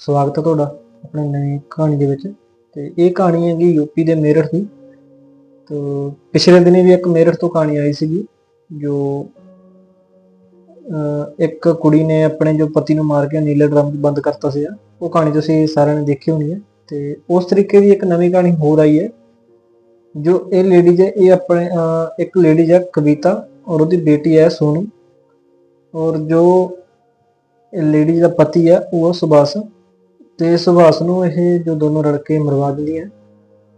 ਸਵਾਗਤ ਹੈ ਤੁਹਾਡਾ ਆਪਣੀ ਨਵੀਂ ਕਹਾਣੀ ਦੇ ਵਿੱਚ। ਤੇ ਇਹ ਕਹਾਣੀ ਹੈਗੀ ਯੂਪੀ ਦੇ ਮੇਰਠ ਦੀ। ਤੋ ਪਿਛਲੇ ਦਿਨੀ ਵੀ ਇੱਕ ਮੇਰਠ ਤੋਂ ਕਹਾਣੀ ਆਈ ਸੀਗੀ, ਜੋ ਇੱਕ ਕੁੜੀ ਨੇ ਆਪਣੇ ਜੋ ਪਤੀ ਨੂੰ ਮਾਰ ਕੇ ਨੀਲੇ ਡਰਮ ਬੰਦ ਕਰਤਾ ਸੀ ਉਹ ਕਹਾਣੀ ਤੁਸੀਂ ਸਾਰਿਆਂ ਨੇ ਦੇਖੀ ਹੋਣੀ ਹੈ। ਤੇ ਉਸ ਤਰੀਕੇ ਦੀ ਇੱਕ ਨਵੀਂ ਕਹਾਣੀ ਹੋਰ ਆਈ ਹੈ, ਜੋ ਇਹ ਲੇਡੀਜ਼ ਹੈ, ਇਹ ਆਪਣੇ ਇੱਕ ਲੇਡੀਜ਼ ਹੈ, ਕਵਿਤਾ ਔਰ ਉਹਦੀ ਬੇਟੀ ਹੈ, ਸੋਨੂ। ਔਰ ਜੋ ਲੇਡੀਜ਼ ਦਾ ਪਤੀ ਹੈ, ਉਹ ਸੁਭਾਸ। ਤੇ ਸੁਭਾਸ ਨੂੰ ਇਹ ਜੋ ਦੋਨੋਂ ਰਲ ਕੇ ਮਰਵਾ ਦਿੰਦੀ ਹੈ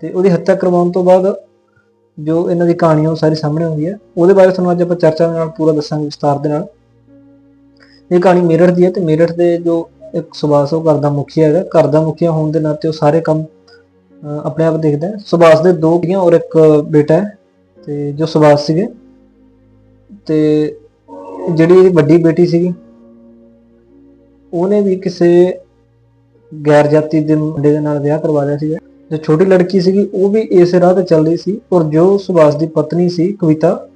ਤੇ ਉਹਦੀ ਹੱਤਿਆ ਕਰਵਾਉਣ ਤੋਂ ਬਾਅਦ ਜੋ ਇਹਨਾਂ ਦੀ ਕਹਾਣੀ ਉਹ ਸਾਰੀ ਸਾਹਮਣੇ ਆਉਂਦੀ ਹੈ। ਉਹਦੇ ਬਾਰੇ ਤੁਹਾਨੂੰ ਅੱਜ ਆਪਾਂ ਚਰਚਾ ਦੇ ਨਾਲ ਪੂਰਾ ਦੱਸਾਂਗੇ ਵਿਸਤਾਰ ਦੇ ਨਾਲ। ਇਹ ਕਹਾਣੀ ਮੇਰਠ ਦੀ ਹੈ ਤੇ ਮੇਰਠ ਦੇ ਜੋ ਇੱਕ ਸੁਭਾਸ ਉਹ ਘਰ ਦਾ ਮੁਖੀਆ ਹੈਗਾ। ਘਰ ਦਾ ਮੁਖੀਆ ਹੋਣ ਦੇ ਨਾਤੇ ਉਹ ਸਾਰੇ ਕੰਮ ਆਪਣੇ ਆਪ ਦੇਖਦਾ ਹੈ। ਸੁਭਾਸ ਦੇ ਦੋ ਧੀਆਂ ਔਰ ਇੱਕ ਬੇਟਾ ਹੈ ਤੇ ਜੋ ਸੁਭਾਸ ਸੀਗੇ ਤੇ ਜਿਹੜੀ ਵੱਡੀ ਬੇਟੀ ਸੀਗੀ, ਉਹਨੇ ਵੀ ਕਿਸੇ ਗੈਰ ਜਾਤੀ ਦੇ ਮੁੰਡੇ ਦੇ ਨਾਲ ਵਿਆਹ ਕਰਵਾ ਲਿਆ ਸੀਗਾ। ਜੋ ਛੋਟੀ ਲੜਕੀ ਸੀਗੀ, ਉਹ ਵੀ ਇਸੇ ਰਾਹ ਤੇ ਚੱਲ ਰਹੀ ਸੀ ਔਰ ਜੋ ਸੁਭਾਸ ਦੀ ਪਤਨੀ ਸੀ, ਕਵਿਤਾ,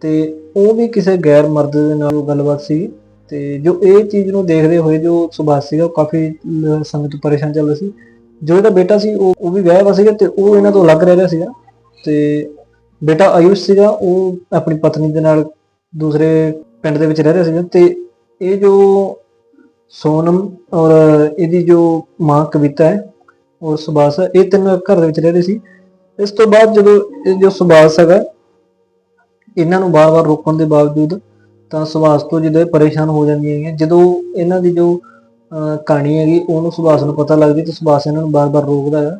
ਤੇ ਉਹ ਵੀ ਕਿਸੇ ਗੈਰ ਮਰਦ ਦੇ ਨਾਲ ਗੱਲਬਾਤ ਸੀ ਤੇ ਜੋ ਇਹ ਚੀਜ਼ ਨੂੰ ਦੇਖਦੇ ਹੋਏ ਜੋ ਸੁਭਾਸ ਸੀਗਾ, ਉਹ ਕਾਫੀ ਲ- ਸਮੇਂ ਤੋਂ ਪਰੇਸ਼ਾਨ ਚੱਲ ਰਿਹਾ ਸੀ। ਜੋ ਇਹਦਾ ਬੇਟਾ ਸੀ, ਉਹ ਉਹ ਵੀ ਵਿਆਹਿਆ ਹੋਇਆ ਸੀਗਾ ਤੇ ਉਹ ਇਹਨਾਂ ਤੋਂ ਅਲੱਗ ਰਹਿ ਰਿਹਾ ਸੀਗਾ। ਤੇ ਬੇਟਾ ਆਯੁਸ਼ ਸੀਗਾ, ਉਹ ਆਪਣੀ ਪਤਨੀ ਦੇ ਨਾਲ ਦੂਸਰੇ ਪਿੰਡ ਦੇ ਵਿੱਚ ਰਹਿ ਰਿਹਾ ਸੀਗਾ ਤੇ ਇਹ ਜੋ ਸੋਨਮ ਔਰ ਇਹਦੀ ਜੋ ਮਾਂ ਕਵਿਤਾ ਹੈ ਔਰ ਸੁਭਾਸ ਇਹ ਤਿੰਨ ਘਰ ਦੇ ਵਿੱਚ ਰਹਿ ਰਹੇ ਸੀ। ਇਸ ਤੋਂ ਬਾਅਦ ਜਦੋਂ ਇਹ ਜੋ ਸੁਭਾਸ ਹੈਗਾ ਇਹਨਾਂ ਨੂੰ ਬਾਰ-ਬਾਰ ਰੋਕਣ ਦੇ ਬਾਵਜੂਦ ਤਾਂ ਸੁਭਾਸ ਤੋਂ ਜਦੋਂ ਪਰੇਸ਼ਾਨ ਹੋ ਜਾਂਦੀਆਂ ਹੈਗੀਆਂ ਜਦੋਂ ਇਹਨਾਂ ਦੀ ਜੋ ਅਹ, ਕਹਾਣੀ ਹੈਗੀ ਉਹਨੂੰ ਸੁਭਾਸ ਨੂੰ ਪਤਾ ਲੱਗਦੀ ਤੇ ਸੁਭਾਸ ਇਹਨਾਂ ਨੂੰ ਬਾਰ-ਬਾਰ ਰੋਕਦਾ ਹੈ।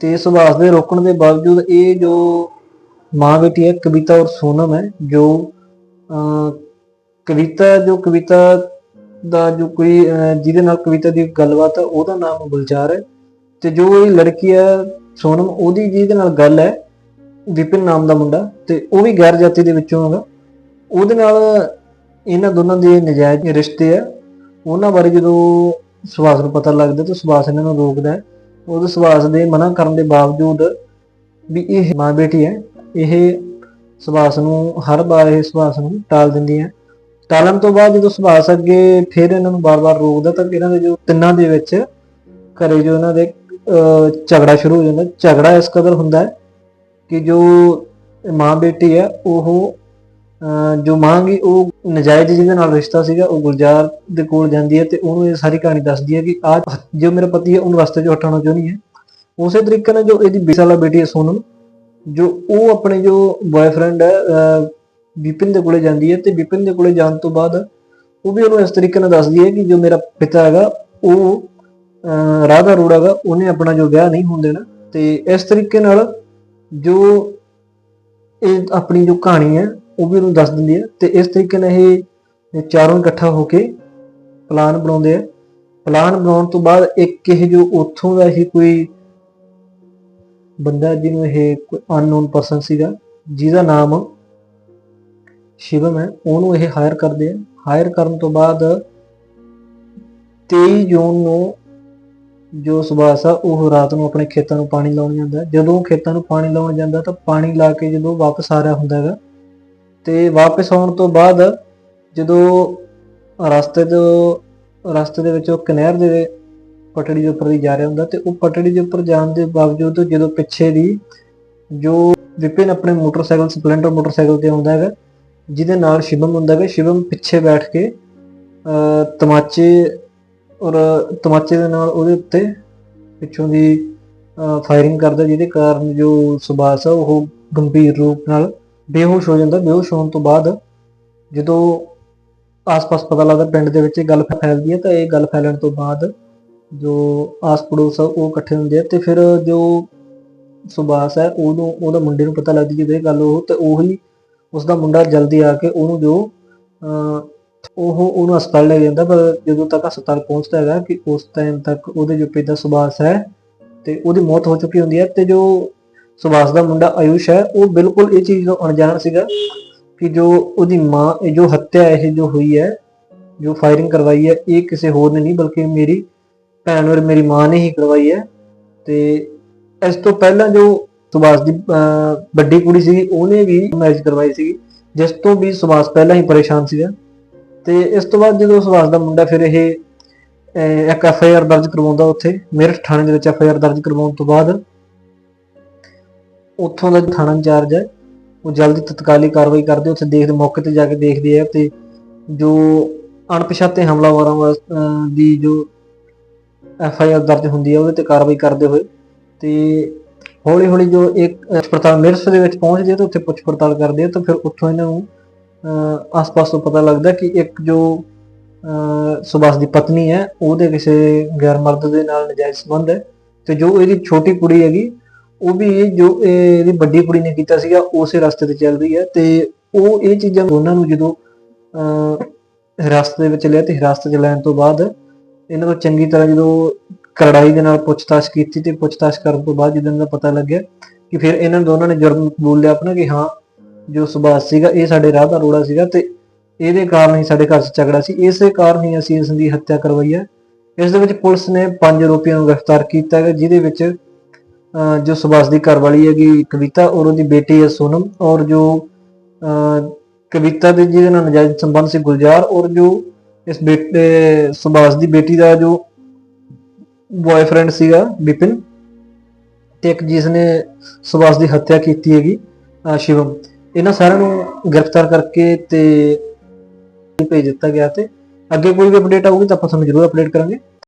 ਤੇ ਸੁਭਾਸ ਦੇ ਰੋਕਣ ਦੇ ਬਾਵਜੂਦ ਇਹ ਜੋ ਮਾਂ ਬੇਟੀ ਹੈ ਕਵਿਤਾ ਔਰ ਸੋਨਮ ਹੈ ਜੋ ਅਹ, ਕਵਿਤਾ ਜੋ ਕਵਿਤਾ ਦਾ ਜੋ ਕੋਈ ਜਿਹਦੇ ਨਾਲ ਕਵਿਤਾ ਦੀ ਗੱਲਬਾਤ ਹੈ ਉਹਦਾ ਨਾਮ ਗੁਲਜ਼ਾਰ ਹੈ। ਤੇ ਜੋ ਇਹ ਲੜਕੀ ਹੈ, ਸੋਨਮ, ਉਹਦੀ ਜਿਹਦੇ ਨਾਲ ਗੱਲ ਹੈ, ਵਿਪਿਨ ਨਾਮ ਦਾ ਮੁੰਡਾ, ਤੇ ਉਹ ਵੀ ਗੈਰ ਜਾਤੀ ਦੇ ਵਿੱਚੋਂ ਹੈਗਾ। ਉਹਦੇ ਨਾਲ ਇਹਨਾਂ ਦੋਨਾਂ ਦੇ ਨਜਾਇਜ਼ ਰਿਸ਼ਤੇ ਆ। ਉਹਨਾਂ ਬਾਰੇ ਜਦੋਂ ਸੁਭਾਸ ਨੂੰ ਪਤਾ ਲੱਗਦਾ, ਤਾਂ ਸੁਭਾਸ ਇਹਨਾਂ ਨੂੰ ਰੋਕਦਾ ਹੈ। ਉਹਦੇ ਸੁਭਾਸ ਦੇ ਮਨਾ ਕਰਨ ਦੇ ਬਾਵਜੂਦ ਵੀ ਇਹ ਮਾਂ ਬੇਟੀ ਹੈ, ਇਹ ਸੁਭਾਸ ਨੂੰ, ਹਰ ਵਾਰ ਇਹ ਸੁਭਾਸ ਨੂੰ ਟਾਲ ਦਿੰਦੀ ਹੈ। ਟਾਲਣ ਤੋਂ ਬਾਅਦ ਜਦੋਂ ਸੁਭਾਸ ਅੱਗੇ ਫਿਰ ਇਹਨਾਂ ਨੂੰ ਬਾਰ-ਬਾਰ ਰੋਕਦਾ ਤਾਂ ਇਹਨਾਂ ਦੇ ਜੋ ਤਿੰਨਾਂ ਦੇ ਵਿੱਚ ਘਰੇ ਜੋ ਇਹਨਾਂ ਦੇ ਝਗੜਾ ਸ਼ੁਰੂ ਹੋ ਜਾਂਦਾ। ਝਗੜਾ ਇਸ ਕਦਰ ਹੁੰਦਾ ਹੈ ਕਿ ਜੋ ਮਾਂ ਬੇਟੀ ਹੈ ਉਹ ਜੋ ਮਾਂਗੀ ਉਹ ਨਜਾਇਜ਼ ਜਿਹਦੇ ਨਾਲ ਰਿਸ਼ਤਾ ਸੀਗਾ ਉਹ ਗੁਲਜ਼ਾਰ ਦੇ ਕੋਲ ਜਾਂਦੀ ਹੈ ਤੇ ਉਹਨੂੰ ਇਹ ਸਾਰੀ ਕਹਾਣੀ ਦੱਸਦੀ ਹੈ ਕਿ ਆ ਜੋ ਮੇਰਾ ਪਤੀ ਹੈ ਉਹਨੂੰ ਰਸਤੇ ਚੋਂ ਹਟਾਉਣਾ ਚਾਹੁੰਦੀ ਹੈ? ਉਸੇ ਤਰੀਕੇ ਨਾਲ ਜੋ ਇਹਦੀ 20 ਸਾਲਾ ਬੇਟੀ ਹੈ ਸੋਨਮ ਜੋ ਉਹ ਆਪਣੇ ਜੋ ਬॉयਫ੍ਰੈਂਡ ਹੈ ਅਹ, ਵਿਪਿਨ ਦੇ ਕੋਲੇ ਜਾਂਦੀ ਹੈ ਤੇ ਵਿਪਿਨ ਦੇ ਕੋਲੇ ਜਾਣ ਤੋਂ ਬਾਅਦ ਉਹ ਵੀ ਉਹਨੂੰ ਇਸ ਤਰੀਕੇ ਨਾਲ ਦੱਸਦੀ ਹੈ ਕਿ ਜੋ ਮੇਰਾ ਪਿਤਾ ਹੈਗਾ ਉਹ ਅਹ, ਰਾਧਾ ਅਰੋੜਾ ਉਹਨੇ ਆਪਣਾ ਜੋ ਵਿਆਹ ਨਹੀਂ ਹੋਣ ਦੇਣਾ। ਤੇ ਇਸ ਤਰੀਕੇ ਨਾਲ ਜੋ ਇਹ ਆਪਣੀ ਜੋ ਕਹਾਣੀ ਹੈ ਉਹ ਵੀ ਉਹਨੂੰ ਦੱਸ ਦਿੰਦੀ ਹੈ ਤੇ ਇਸ ਤਰੀਕੇ ਨਾਲ ਇਹ ਇਹ ਚਾਰੋਂ ਇਕੱਠਾ ਹੋ ਕੇ ਪਲਾਨ ਬਣਾਉਂਦੇ ਆ। ਪਲਾਨ ਬਣਾਉਣ ਤੋਂ ਬਾਅਦ ਇੱਕ ਇਹ ਜੋ ਉੱਥੋਂ ਦਾ ਹੀ ਕੋਈ ਬੰਦਾ ਜਿਹਨੂੰ ਇਹ ਕੋਈ ਅਨਨੋਨ ਪਰਸਨ ਸੀਗਾ ਜਿਹਦਾ ਨਾਮ ਸ਼ਿਵਮ ਹੈ, ਉਹਨੂੰ ਇਹ ਹਾਇਰ ਕਰਦੇ ਆ। ਹਾਇਰ ਕਰਨ ਤੋਂ ਬਾਅਦ 23 ਜੂਨ ਨੂੰ ਜੋ ਸੁਭਾਸ ਆ, ਉਹ ਰਾਤ ਨੂੰ ਆਪਣੇ ਖੇਤਾਂ ਨੂੰ ਪਾਣੀ ਲਾਉਣ ਜਾਂਦਾ ਜਦੋਂ ਖੇਤਾਂ ਨੂੰ ਪਾਣੀ ਲਾਉਣ ਜਾਂਦਾ, ਤਾਂ ਪਾਣੀ ਲਾ ਕੇ ਜਦੋਂ ਵਾਪਸ ਆ ਰਿਹਾ ਹੁੰਦਾ ਹੈਗਾ, ਤੇ ਵਾਪਸ ਆਉਣ ਤੋਂ ਬਾਅਦ ਜਦੋਂ ਰਸਤੇ ਤੋਂ, ਰਸਤੇ ਦੇ ਵਿੱਚ ਉਹ ਕਨਹਿਰ ਦੇ ਪਟੜੀ ਦੇ ਉੱਪਰ ਦੀ ਜਾ ਰਿਹਾ ਹੁੰਦਾ, ਤੇ ਉਹ ਪਟੜੀ ਦੇ ਉੱਪਰ ਜਾਣ ਦੇ ਬਾਵਜੂਦ ਜਦੋਂ ਪਿੱਛੇ ਦੀ ਜੋ ਵਿਪਿਨ ਆਪਣੇ ਮੋਟਰਸਾਈਕਲ, ਸਪਲੈਂਡਰ ਮੋਟਰਸਾਈਕਲ ਤੇ ਆਉਂਦਾ ਹੈਗਾ ਜਿਹਦੇ ਨਾਲ ਸ਼ਿਵਮ ਹੁੰਦਾ ਹੈਗਾ। ਸ਼ਿਵਮ ਪਿੱਛੇ ਬੈਠ ਕੇ ਅਹ, ਤਮਾਚੇ ਔਰ ਤਮਾਚੇ ਦੇ ਨਾਲ ਉਹਦੇ ਉੱਤੇ ਪਿੱਛੋਂ ਦੀ ਫਾਇਰਿੰਗ ਕਰਦਾ ਜਿਹਦੇ ਕਾਰਨ ਜੋ ਸੁਭਾਸ ਆ ਉਹ ਗੰਭੀਰ ਰੂਪ ਨਾਲ ਬੇਹੋਸ਼ ਹੋ ਜਾਂਦਾ। ਬੇਹੋਸ਼ ਹੋਣ ਤੋਂ ਬਾਅਦ ਜਦੋਂ ਆਸ-ਪਾਸ ਪਤਾ ਲੱਗਦਾ ਪਿੰਡ ਦੇ ਵਿੱਚ ਇਹ ਗੱਲ ਫੈਲਦੀ ਹੈ ਤਾਂ ਇਹ ਗੱਲ ਫੈਲਣ ਤੋਂ ਬਾਅਦ ਜੋ ਆਸ ਪੜੋਸ ਆ ਉਹ ਇਕੱਠੇ ਹੁੰਦੇ ਆ। ਤੇ ਫਿਰ ਜੋ ਸੁਭਾਸ ਹੈ ਉਹਨੂੰ ਉਹਦਾ ਮੁੰਡੇ ਨੂੰ ਪਤਾ ਲੱਗਦੀ ਜਦੋਂ ਇਹ ਗੱਲ ਉਹ ਤੇ ਉਹੀ ਉਸ ਦਾ ਮੁੰਡਾ ਜਲਦੀ ਆ ਕੇ ਉਹਨੂੰ ਜੋ ਉਹ, ਉਹਨੂੰ ਹਸਪਤਾਲ ਲੈ ਜਾਂਦਾ, ਪਰ ਜਦੋਂ ਤੱਕ ਹਸਪਤਾਲ ਪਹੁੰਚਦਾ ਹੈਗਾ ਕਿ ਉਸ ਟਾਈਮ ਤੱਕ ਉਹਦੇ ਜੋ ਪਿਤਾ ਸੁਭਾਸ ਹੈ ਤੇ ਉਹਦੀ ਮੌਤ ਹੋ ਚੁੱਕੀ ਹੁੰਦੀ ਹੈ ਤੇ ਜੋ ਸੁਭਾਸ ਦਾ ਮੁੰਡਾ ਆਯੁਸ਼ ਹੈ, ਉਹ ਬਿਲਕੁਲ ਇਹ ਚੀਜ਼ ਤੋਂ ਅਣਜਾਣ ਸੀਗਾ ਕਿ ਜੋ ਉਹਦੀ ਮਾਂ, ਇਹ ਜੋ ਹੱਤਿਆ ਇਹ ਜੋ ਹੋਈ ਹੈ, ਜੋ ਫਾਇਰਿੰਗ ਕਰਵਾਈ ਹੈ, ਇਹ ਕਿਸੇ ਹੋਰ ਨੇ ਨਹੀਂ ਬਲਕਿ ਮੇਰੀ ਭੈਣ ਔਰ ਮੇਰੀ ਮਾਂ ਨੇ ਹੀ ਕਰਵਾਈ ਹੈ ਤੇ ਇਸ ਤੋਂ ਪਹਿਲਾਂ ਜੋ ਸੁਭਾਸ ਦੀ ਅਹ, ਵੱਡੀ ਕੁੜੀ ਸੀਗੀ ਉਹਨੇ ਵੀ ਮੈਰਿਜ ਕਰਵਾਈ ਸੀਗੀ। ਜਿਸ ਤੋਂ ਵੀ ਸੁਭਾਸ ਪਹਿਲਾਂ ਹੀ ਪਰੇਸ਼ਾਨ ਸੀਗਾ। ਤੇ ਇਸ ਤੋਂ ਬਾਅਦ ਜਦੋਂ ਸੁਭਾਸ ਦਾ ਮੁੰਡਾ ਫਿਰ ਇਹ ਇੱਕ ਐਫ ਆਈ ਆਰ ਦਰਜ ਕਰਵਾਉਂਦਾ ਉੱਥੇ ਮੇਰਠ ਥਾਣੇ ਦੇ ਵਿੱਚ ਐਫ ਆਈ ਆਰ ਦਰਜ ਕਰਵਾਉਣ ਤੋਂ ਬਾਅਦ ਉੱਥੋਂ ਦਾ ਥਾਣਾ ਇੰਚਾਰਜ ਹੈ ਉਹ ਜਲਦੀ ਤਤਕਾਲੀ ਕਾਰਵਾਈ ਕਰਦੇ ਉੱਥੇ ਦੇਖਦੇ ਮੌਕੇ ਤੇ ਜਾ ਕੇ ਦੇਖਦੇ ਆ ਤੇ ਜੋ ਅਣਪਛਾਤੇ ਹਮਲਾਵਰਾਂ ਵਾਸ- ਦੀ ਜੋ ਐਫ ਆਈ ਆਰ ਦਰਜ ਹੁੰਦੀ ਹੈ ਉਹਦੇ ਤੇ ਕਾਰਵਾਈ ਕਰਦੇ ਹੋਏ ਤੇ ਹੌਲੀ ਹੌਲੀ ਜੋ ਇੱਕ ਪੁੱਛ ਮਿਰਸ ਦੇ ਵਿੱਚ ਪਹੁੰਚਦੇ ਆ ਉੱਥੇ ਪੁੱਛ ਪੜਤਾਲ ਕਰਦੇ ਆ ਤਾਂ ਫਿਰ ਉੱਥੋਂ ਇਹਨਾਂ ਨੂੰ ਆਸ-ਪਾਸ ਤੋਂ ਪਤਾ ਲੱਗਦਾ ਕਿ ਇੱਕ ਜੋ ਸੁਭਾਸ਼ ਦੀ ਪਤਨੀ ਹੈ, ਉਹਦੇ ਕਿਸੇ ਗੈਰ ਮਰਦ ਦੇ ਨਾਲ ਨਜਾਇਜ਼ ਸੰਬੰਧ ਹੈ ਤੇ ਜੋ ਇਹਦੀ ਛੋਟੀ ਕੁੜੀ ਹੈਗੀ, ਉਹ ਵੀ ਜੋ ਇਹਦੀ ਵੱਡੀ ਕੁੜੀ ਨੇ ਕੀਤਾ ਸੀਗਾ, ਉਸੇ ਰਸਤੇ ਤੇ ਚੱਲ ਰਹੀ ਹੈ ਤੇ ਉਹ ਇਹ ਚੀਜ਼ਾਂ ਉਹਨਾਂ ਨੂੰ ਜਦੋਂ, ਅਹ, ਹਿਰਾਸਤ ਦੇ ਵਿੱਚ ਲਿਆ ਤੇ ਹਿਰਾਸਤ 'ਚ ਲੈਣ ਤੋਂ ਬਾਅਦ ਇਹਨਾਂ ਤੋਂ ਚੰਗੀ ਤਰ੍ਹਾਂ ਜਦੋਂ ਕਰੜਾਈ ਦੇ ਨਾਲ ਪੁੱਛਤਾਛ ਕੀਤੀ ਤੇ ਪੁੱਛਤਾਛ ਕਰਨ ਤੋਂ ਬਾਅਦ ਜਦੋਂ ਦਾ ਪਤਾ ਲੱਗਿਆ ਕਿ ਫਿਰ ਇਹਨਾਂ ਦੋਨਾਂ ਨੇ ਜੁਰਮ ਕਬੂਲ ਲਿਆ ਆਪਣਾ ਕਿ ਹਾਂ, ਜੋ ਸੁਭਾਸ਼ ਸੀਗਾ ਇਹ ਸਾਡੇ ਰਾਹ ਦਾ ਰੋੜਾ ਸੀਗਾ ਤੇ ਇਹਦੇ ਕਾਰਨ ਹੀ ਸਾਡੇ ਘਰ 'ਚ ਝਗੜਾ ਸੀ। ਇਸੇ ਕਾਰਨ ਹੀ ਅਸੀਂ ਇਸ ਦੀ ਹੱਤਿਆ ਕਰਵਾਈ ਹੈ। ਇਸ ਦੇ ਵਿੱਚ ਪੁਲਿਸ ਨੇ ਪੰਜ ਆਰੋਪੀਆਂ ਨੂੰ ਗ੍ਰਿਫਤਾਰ ਕੀਤਾ ਹੈ ਜਿਹਦੇ ਵਿੱਚ, ਅਹ, ਜੋ ਸੁਭਾਸ਼ ਦੀ ਘਰਵਾਲੀ ਹੈਗੀ ਕਵਿਤਾ ਔਰ ਉਹਦੀ ਬੇਟੀ ਹੈ ਸੋਨਮ ਔਰ ਜੋ, ਅਹ, ਕਵਿਤਾ ਦੇ ਜਿਹਦੇ ਨਾਲ ਨਜਾਇਜ਼ ਸੰਬੰਧ ਸੀ ਗੁਲਜ਼ਾਰ ਔਰ ਜੋ ਇਸ ਬੇਟੇ ਸੁਭਾਸ਼ ਦੀ ਬੇਟੀ ਦਾ ਜੋ ਬॉयਫ੍ਰੈਂਡ ਸੀਗਾ ਵਿਪਿਨ ਤੇ ਇੱਕ ਜਿਸ ਨੇ ਸੁਭਾਸ਼ ਦੀ ਹੱਤਿਆ ਕੀਤੀ ਹੈਗੀ, ਅਹ ਸ਼ਿਵਮ। ਇਹਨਾਂ ਸਾਰਿਆਂ ਨੂੰ ਗ੍ਰਿਫਤਾਰ ਕਰਕੇ ਤੇ ਭੇਜ ਦਿੱਤਾ ਗਿਆ ਤੇ ਅੱਗੇ ਕੋਈ ਵੀ ਅਪਡੇਟ ਆਊਗੀ ਤਾਂ ਆਪਾਂ ਤੁਹਾਨੂੰ ਜ਼ਰੂਰ ਅਪਡੇਟ ਕਰਾਂਗੇ।